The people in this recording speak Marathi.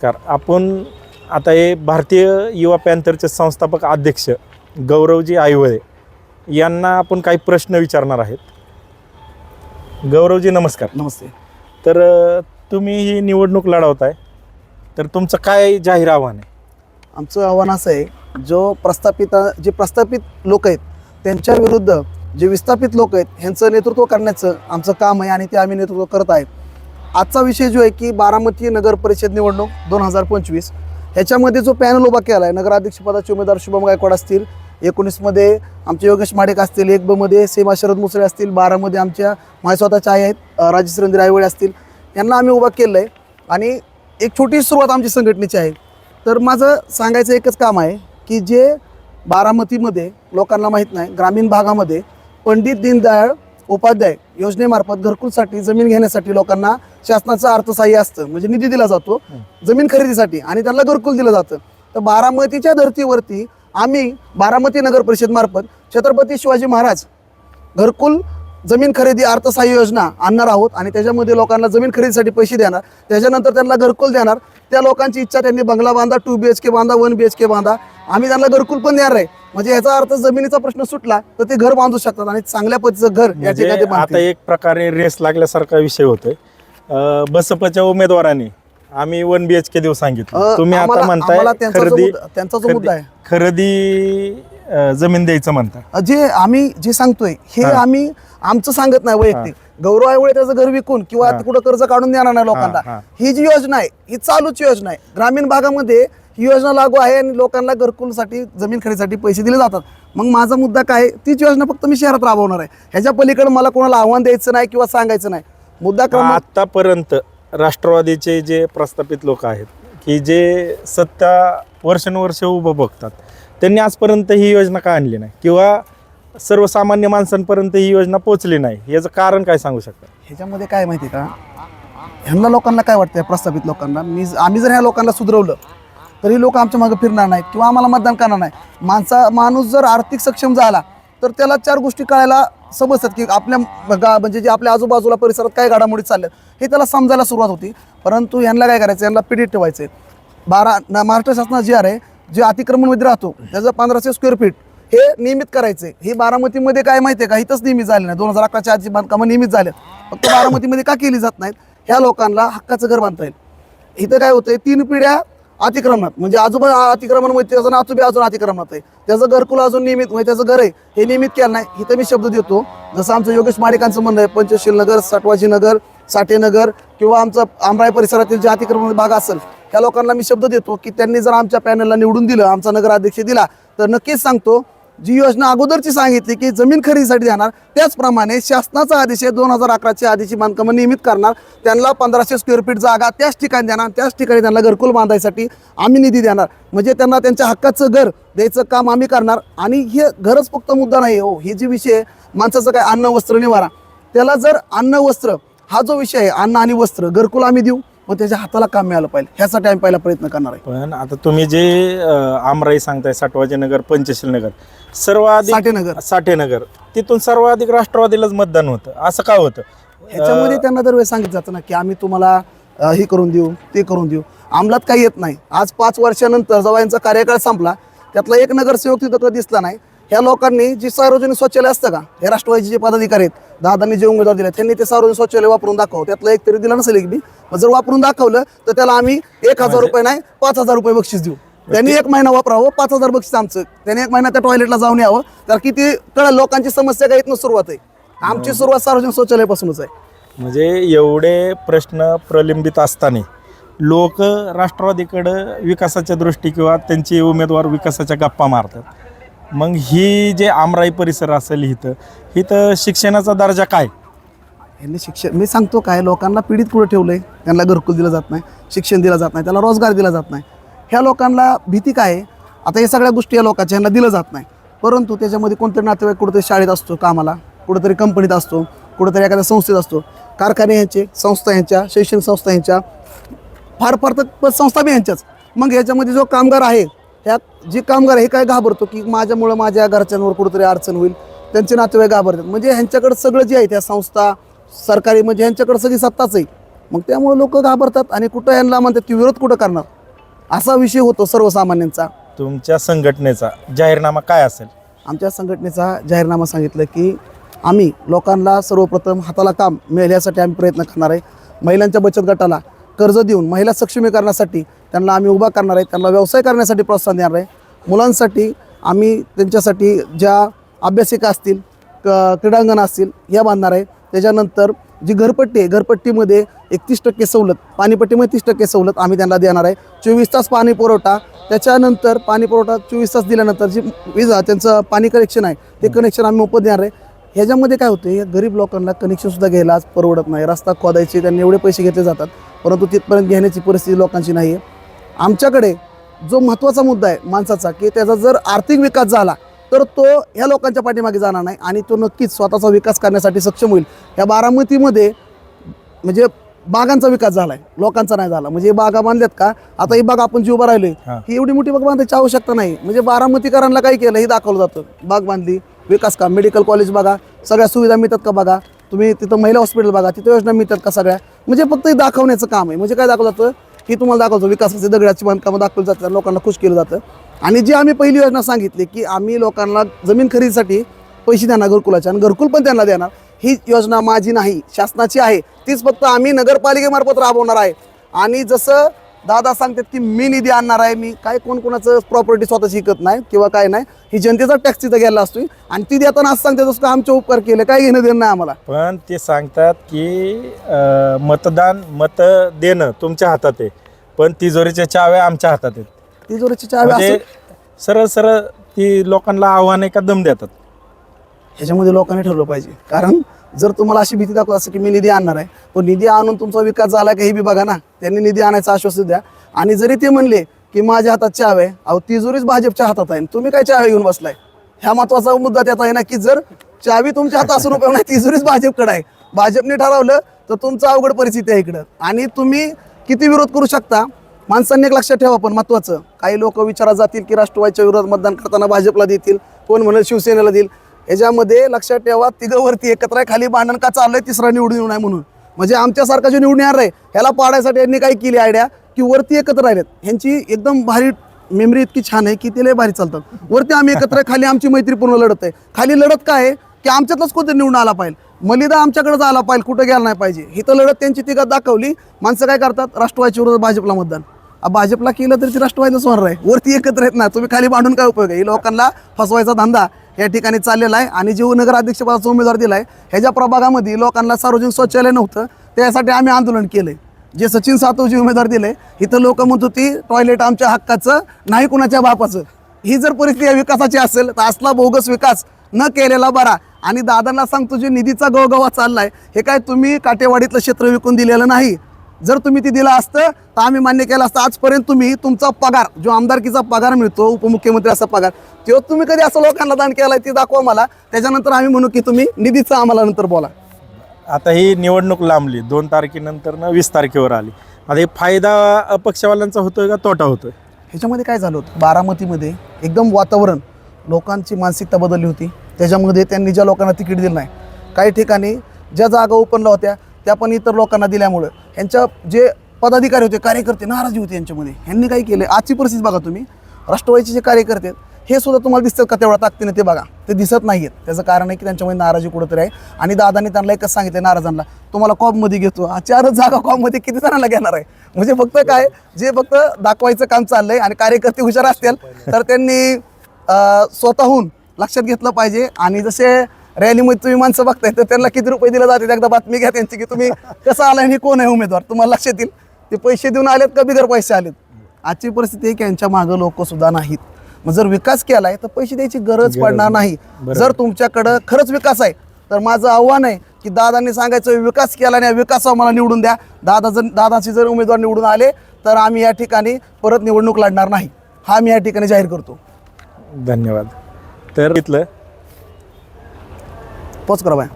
कार आपण आता हे भारतीय युवा पॅन्थरचे संस्थापक अध्यक्ष गौरवजी आयवळे यांना आपण काही प्रश्न विचारणार आहेत. गौरवजी नमस्कार. नमस्ते. तर तुम्ही ही निवडणूक लढवताय. तर तुमचं काय जाहीर आव्हान आहे? आमचं आव्हान असं आहे जो प्रस्थापित जे प्रस्थापित लोक आहेत त्यांच्या विरुद्ध जे विस्थापित लोक आहेत ह्यांचं नेतृत्व करण्याचं आमचं काम आहे आणि ते आम्ही नेतृत्व करत आहे आजचा विषय जो आहे की बारामती नगर परिषद निवडणूक दोन हजार पंचवीस. ह्याच्यामध्ये जो पॅनल उभा केला आहे नगराध्यक्षपदाचे उमेदवार शुभम गायकवाड असतील एकोणीसमध्ये आमचे योगेश माडेक असतील एक बमध्ये सीमा शरद मुसळे असतील बारामध्ये आमच्या माझ्या स्वतःच्या आई आहेत राजेश रंधीर आयवळे असतील यांना आम्ही उभा केलं आहे आणि एक छोटी सुरुवात आमची संघटनेची आहे. तर माझं सांगायचं एकच काम आहे की जे बारामतीमध्ये लोकांना माहीत नाही ग्रामीण भागामध्ये पंडित दीनदयाळ उपाध्याय योजनेमार्फत घरकुलसाठी जमीन घेण्यासाठी लोकांना शासनाचं अर्थसहाय्य असतं. म्हणजे निधी दिला जातो जमीन खरेदीसाठी आणि त्यांना घरकुल दिलं जातं. तर बारामतीच्या धर्तीवरती आम्ही बारामती नगर परिषद मार्फत छत्रपती शिवाजी महाराज घरकुल जमीन खरेदी अर्थसहाय्य योजना आणणार आहोत आणि त्याच्यामध्ये लोकांना जमीन खरेदीसाठी पैसे देणार. त्याच्यानंतर त्यांना घरकुल देणार. त्या लोकांची इच्छा त्यांनी बंगला बांधा टू बी एच के बांधा वन बी एच के बांधा. आम्ही त्यांना घरकुल पण देणार आहे. म्हणजे याचा अर्थ जमिनीचा प्रश्न सुटला तर ते घर बांधू शकतात आणि चांगल्या पद्धतीचं घर या म्हणजे ठिकाणी आता बांधतील. एक प्रकारे रेस लागल्यासारखा विषय होतोय अ, बसपच्या उमेदवारांनी आम्ही वन बी एच के देऊ सांगितलं अ, तुम्ही आता आम्हाला- म्हणताय आम्हाला त्यांचा जो खरेदी मुद्दा- त्यांचा जो मुद्दा आहे खरेदी अ, जमीन द्यायचं म्हणता जे आम्ही जे सांगतोय हे हा. आम्ही आमचं सांगत नाही वैयक्तिक गौरव आयवळे त्याचं घर विकून किंवा हा. कुठं कर्ज काढून देणार नाही हा, लोकांना हा. ही जी योजना आहे ही चालूची योजना आहे ग्रामीण भागामध्ये ही योजना लागू आहे आणि लोकांना घरकुलसाठी जमीन खरेदीसाठी पैसे दिले जातात. मग माझा मुद्दा काय? तीच योजना फक्त मी शहरात राबवणार आहे. ह्याच्या पलीकडे मला कोणाला आव्हान द्यायचं नाही किंवा सांगायचं नाही. मुद्दा क्रमांक आतापर्यंत राष्ट्रवादीचे जे प्रस्थापित लोक आहेत की जे सत्ता वर्षानुवर्ष उभं बघतात त्यांनी आजपर्यंत ही योजना का आणली नाही? किंवा सर्वसामान्य माणसांपर्यंत ही योजना पोचली नाही? याचं कारण काय सांगू शकता? ह्याच्यामध्ये काय माहिती का? ह्यांना लोकांना काय वाटतंय? प्रस्थापित लोकांना? मी आम्ही जर ह्या लोकांना सुधरवलं तर ही लोक आमच्या मागे फिरणार नाहीत किंवा आम्हाला मतदान करणार नाही. माणसा माणूस जर आर्थिक सक्षम झाला तर त्याला चार गोष्टी कळायला समजतात की आपल्या गा म्हणजे जे आपल्या आजूबाजूला परिसरात काय घडामोडी चालल्या हे त्याला समजायला सुरुवात होती. परंतु यांना काय करायचं यांना पिढीत ठेवायचं बारा महाराष्ट्र शासनात जे आहे जे अतिक्रमणमध्ये राहतो त्याचं पंधराशे स्क्वेअर फीट हे नियमित करायचे हे बारामतीमध्ये काय माहिती आहे का? इथंच नियमित झाले नाही. दोन हजार अकराच्या आधी बांधकामं नियमित झाले फक्त बारामतीमध्ये का केली जात नाहीत? ह्या लोकांना हक्काचं घर बांधता येईल. इथं काय होतंय? तीन पिढ्या अतिक्रमणात म्हणजे आजोबा अतिक्रमणामध्ये त्याचं आजोबी अजून अतिक्रमणात आहे. त्याचं घरकुल अजून नियमित म्हणजे त्याचं घर आहे हे नियमित केलं नाही इथं मी शब्द देतो. जसं आमचं योगेश माडिकांचं म्हणणं आहे पंचशील नगर साठवाजी नगर साठेनगर किंवा आमचं आमराई परिसरातील जे अतिक्रमण भाग असेल त्या लोकांना मी शब्द देतो की त्यांनी जर आमच्या पॅनलला निवडून दिलं आमचा नगराध्यक्ष दिला तर नक्कीच सांगतो जी योजना अगोदरची सांगितली की जमीन खरेदीसाठी देणार त्याचप्रमाणे शासनाचा आदेश आहे दोन हजार अकराच्या आधीची बांधकामं नियमित करणार त्यांना पंधराशे स्क्वेअर फीट जागा त्याच ठिकाणी देणार त्याच ठिकाणी त्यांना घरकुल बांधायसाठी आम्ही निधी देणार. म्हणजे त्यांना त्यांच्या हक्काचं घर द्यायचं काम आम्ही करणार आणि हे घरच फक्त मुद्दा नाही हो हे जे विषय आहे, माणसाचं काय अन्न वस्त्र निवारा. त्याला जर अन्न वस्त्र हा जो विषय आहे अन्न आणि वस्त्र घरकुल आम्ही देऊ मग त्याच्या हाताला काम मिळालं पाहिजे ह्यासाठी आम्ही पहिला प्रयत्न करणार आहे. पण आता तुम्ही जे आमराई सांगताय साठवाजी नगर पंचशील नगर सर्वाधिक साठेनगर. साठेनगर. तिथून सर्वाधिक राष्ट्रवादीलाच मतदान होतं. असं का होतं? ह्याच्यामध्ये त्यांना दरवेळेस सांगितलं जातं ना की आम्ही तुम्हाला अ, हे करून देऊ ते करून देऊ. अंमलात काही येत नाही. आज पाच वर्षानंतर जेव्हा यांचा कार्यकाळ संपला त्यातला एक नगरसेवक तिथं दिसला नाही. ह्या लोकांनी जी सार्वजनिक शौचालय असतं का हे राष्ट्रवादीचे जे पदाधिकारी आहेत दादांनी जे उमेदवार दिले त्यांनी ते सार्वजनिक शौचालय वापरून दाखव त्यातलं एक तरी दिला नसेल एक बी. मग जर वापरून दाखवलं तर त्याला आम्ही एक हजार रुपये नाही पाच हजार रुपये बक्षीस देऊ. त्यांनी एक महिना वापरावं पाच हजार बक्षीस आमचं. त्यांनी एक महिना त्या टॉयलेटला जाऊन यावं. तर किती कळलं लोकांची समस्या काय इथनं सुरुवात आहे. आमची सुरुवात सार्वजनिक शौचालयापासूनच आहे. म्हणजे एवढे प्रश्न प्रलंबित असताना लोक राष्ट्रवादीकडं विकासाच्या दृष्टी किंवा त्यांचे उमेदवार विकासाच्या गप्पा मारतात. मग ही जे आमराई परिसर असेल इथं इथं शिक्षणाचा दर्जा काय? यांनी शिक्षण मी सांगतो काय लोकांना पीडित कुठं ठेवलंय. त्यांना घरकुल दिलं जात नाही शिक्षण दिलं जात नाही त्याला रोजगार दिला जात नाही. ह्या लोकांना भीती काय आहे? आता या सगळ्या गोष्टी या लोकांच्या ह्यांना दिलं जात नाही. परंतु त्याच्यामध्ये कोणतरी नातेवाईक कुठेतरी शाळेत असतो कामाला कुठेतरी कंपनीत असतो कुठेतरी एखाद्या संस्थेत असतो. कारखाने यांचे संस्था ह्यांच्या शैक्षणिक संस्था यांच्या फार फार तर संस्था बी ह्यांच्याच मग याच्यामध्ये जो कामगार आहे ह्या जे कामगार आहे हे काय घाबरतो की माझ्यामुळं माझ्या घरच्यांवर कुठेतरी अडचण होईल त्यांचे नातेवाईक घाबरतात. म्हणजे ह्यांच्याकडे सगळं जे आहे त्या संस्था सरकारी म्हणजे ह्यांच्याकडे सगळी सत्ताच आहे. मग त्यामुळे लोक घाबरतात आणि कुठं यांना म्हणतात की विरोध कुठं करणार? असा विषय होतो सर्वसामान्यांचा. तुमच्या संघटनेचा जाहीरनामा काय असेल? आमच्या संघटनेचा जाहीरनामा सांगितलं की आम्ही लोकांना सर्वप्रथम हाताला काम मिळेल यासाठी आम्ही प्रयत्न करणार आहे. महिलांच्या बचत गटाला कर्ज देऊन महिला सक्षमीकरणासाठी त्यांना आम्ही उभा करणार आहे. त्यांना व्यवसाय करण्यासाठी प्रोत्साहन देणार आहे. मुलांसाठी आम्ही त्यांच्यासाठी ज्या अभ्यासिका असतील क क्रीडांगण असतील या बांधणार आहे. त्याच्यानंतर जी घरपट्टी आहे घरपट्टीमध्ये एकतीस टक्के सवलत पाणीपट्टीमध्ये तीस टक्के सवलत आम्ही त्यांना देणार आहे. चोवीस तास पाणी पुरवठा त्याच्यानंतर पाणी पुरवठा चोवीस तास दिल्यानंतर जी वीज त्यांचं पाणी कनेक्शन आहे ते कनेक्शन आम्ही मोफत देणार आहे. ह्याच्यामध्ये काय होतं या गरीब लोकांना कनेक्शनसुद्धा घ्यायला आज परवडत नाही. रस्ता खोदायचे त्यांनी एवढे पैसे घेतले जातात परंतु तिथपर्यंत घेण्याची परिस्थिती लोकांची नाही आहे आमच्याकडे जो महत्त्वाचा मुद्दा आहे माणसाचा की त्याचा जर आर्थिक विकास झाला तर तो ह्या लोकांच्या पाठीमागे जाणार नाही आणि तो नक्कीच स्वतःचा विकास करण्यासाठी सक्षम होईल. ह्या बारामतीमध्ये म्हणजे बागांचा विकास झालाय. लोकांचा नाही झाला. म्हणजे हे बागा बांधल्यात का? आता ही बाग आपण जी उभा राहिलोय हा. ही एवढी मोठी बाग बांधायची आवश्यकता नाही. म्हणजे बारामतीकरांना काय केलं? हे दाखवलं जातं. बाग बांधली विकास का मेडिकल कॉलेज बघा सगळ्या सुविधा मिळतात का बघा? तुम्ही तिथं महिला हॉस्पिटल बघा तिथं योजना मिळतात का सगळ्या? म्हणजे फक्त हे दाखवण्याचं काम आहे. म्हणजे काय दाखवलं जातं? की तुम्हाला दाखवतो विकासाचे दगडाची बांधकामं दाखवली जातात लोकांना खुश केलं जातं. आणि जी आम्ही पहिली योजना सांगितली की आम्ही लोकांना जमीन खरेदीसाठी पैसे देणार घरकुलाचे आणि घरकुल पण त्यांना देणार ही योजना माझी नाही शासनाची आहे. तीच फक्त आम्ही नगरपालिकेमार्फत राबवणार आहे. आणि जसं दादा सांगतात की मी निधी आणणार आहे मी काय कोण कोणाचं प्रॉपर्टी स्वतःची विकत नाही किंवा काय नाही ही जनतेचा टॅक्स तिथं गेला असतो आणि ती देताना असं सांगतात जसं आमचे उपकार केले काय घेणं देणं नाही आम्हाला. पण ते सांगतात की मतदान मत देणं तुमच्या हातात आहे. पण तिजोरीच्या चाव्या आमच्या हातात आहेत. तिजोरीची चावी म्हणजे असं सरळ सरळ ती लोकांना आव्हान आहे का दम देतात? ह्याच्यामध्ये लोकांनी ठरवलं पाहिजे. कारण जर तुम्हाला अशी भीती दाखवत असं की मी निधी आणणार आहे पण निधी आणून तुमचा विकास झाला का हे बी बघा ना. त्यांनी निधी आणायचं आश्वासन द्या. आणि जरी ते म्हणले की माझ्या हातात चाव आहे अहो तिजोरीच भाजपच्या हातात आहे. तुम्ही काय चावी घेऊन बसलाय? ह्या महत्त्वाचा मुद्दा त्यात आहे ना की जर चावी तुमच्या हातात असून उपयोग नाही तिजोरीच भाजपकडे आहे. भाजपने ठरवलं तर तुमचं अवघड परिस्थिती आहे इकडं. आणि तुम्ही किती विरोध करू शकता? माणसांनी एक लक्षात ठेवा पण महत्त्वाचं काही लोक विचारात जातील की राष्ट्रवादीच्या विरोधात मतदान करताना भाजपला देतील कोण म्हणेल शिवसेनेला देईल. ह्याच्यामध्ये लक्षात ठेवा तिघंवरती एकत्र आहे खाली भांडण का चाललंय तिसरा निवडून येऊ नये म्हणून. म्हणजे आमच्यासारखा जो निवडून येणार आहे ह्याला पाडायसाठी यांनी काय केली आयडिया की वरती एकत्र राहिलेत. ह्यांची एकदम भारी मेमरी इतकी छान आहे की ते लय भारी चालतात. वरती आम्ही एकत्र आहे खाली आमची मैत्रीपूर्ण लढत आहे. खाली लढत काय आहे? की आमच्यातच कोणतरी निवडून आला पाहिजे. मलिदा आमच्याकडेच आला पाहिजे कुठं गेला नाही पाहिजे. ही तर लढत त्यांची तिघात दाखवली. माणसं काय करतात? राष्ट्रवादीच्या विरोधात भाजपला मतदान. भाजपला केलं तरी ती राष्ट्रवादीच होणार आहे. वरती एकत्र येत ना तुम्ही खाली बांधून काय उपयोग आहे? लोकांना फसवायचा धंदा या ठिकाणी चाललेला आहे आणि जे नगर अध्यक्षपदाचा उमेदवार दिलाय. ह्याच्या प्रभागामध्ये लोकांना सार्वजनिक शौचालय नव्हतं त्यासाठी आम्ही आंदोलन केलं जे सचिन सातवजी उमेदवार दिले इथं लोक म्हणत होती टॉयलेट आमच्या हक्काचं नाही कुणाच्या बापाचं. ही जर परिस्थिती विकासाची असेल तर असला बोगस विकास न केलेला बरा. आणि दादांना सांगतो जे निधीचा गवगवा चाललाय हे काय तुम्ही काटेवाडीतलं क्षेत्र विकून दिलेलं नाही? जर तुम्ही ते दिलं असतं तर आम्ही मान्य केलं असतं. आजपर्यंत तुम्ही तुमचा पगार जो आमदारकीचा पगार मिळतो उपमुख्यमंत्री असा पगार तो तुम्ही कधी असं लोकांना दान केलाय ते दाखवा मला. त्याच्यानंतर आम्ही म्हणू की तुम्ही निधीचं आम्हाला नंतर बोला. आता ही निवडणूक लांबली दोन तारखेनंतर न वीस तारखेवर आली. आता हे फायदा अपक्षवाल्यांचा होतोय का तोटा होतोय? ह्याच्यामध्ये काय झालं होतं? बारामतीमध्ये एकदम वातावरण लोकांची मानसिकता बदलली होती. त्याच्यामध्ये त्यांनी ज्या लोकांना तिकीट दिलं नाही काही ठिकाणी ज्या जागा ओपनला होत्या त्या पण इतर लोकांना दिल्यामुळं. यांच्या जे पदाधिकारी होते कार्यकर्ते नाराजी होते यांच्यामध्ये. ह्यांनी काय केलं आजची परिस्थिती बघा तुम्ही. राष्ट्रवादीचे जे कार्यकर्ते आहेत हे सुद्धा तुम्हाला दिसतात का तेवढ्या ताकदीने ते बघा. ते दिसत नाही आहेत त्याचं कारण आहे की त्यांच्यामध्ये नाराजी कुठंतरी आहे. आणि दादांनी त्यांना एकच सांगितलं नाराजांना. तुम्हाला कॉपमध्ये घेतो. हा चारच जागा कॉपमध्ये किती जणांना घेणार आहे? म्हणजे फक्त काय? जे फक्त दाखवायचं काम चाललंय आणि कार्यकर्ते हुशार असतील तर त्यांनी स्वतःहून लक्षात घेतलं पाहिजे. आणि जसे रॅलीमध्ये तुम्ही माणसं बघताय तर त्यांना किती रुपये दिले जाते एकदा बातमी घ्या त्यांची की तुम्ही कसं आलाय आणि कोण आहे उमेदवार? तुम्हाला लक्षात येईल. ते पैसे देऊन आलेत का बिगर पैसे आलेत? आजची परिस्थिती आहे की यांच्या मागं लोक सुद्धा नाहीत. मग जर विकास केलाय तर पैसे द्यायची गरज पडणार नाही. जर तुमच्याकडं खरंच विकास आहे तर माझं आव्हान आहे की दादांनी सांगायचं विकास केला नाही विकास मला निवडून द्या. दादा जर दादाचे जर उमेदवार निवडून आले तर आम्ही या ठिकाणी परत निवडणूक लढणार नाही. हा मी या ठिकाणी जाहीर करतो. धन्यवाद. तर इथलं पोच करा बाय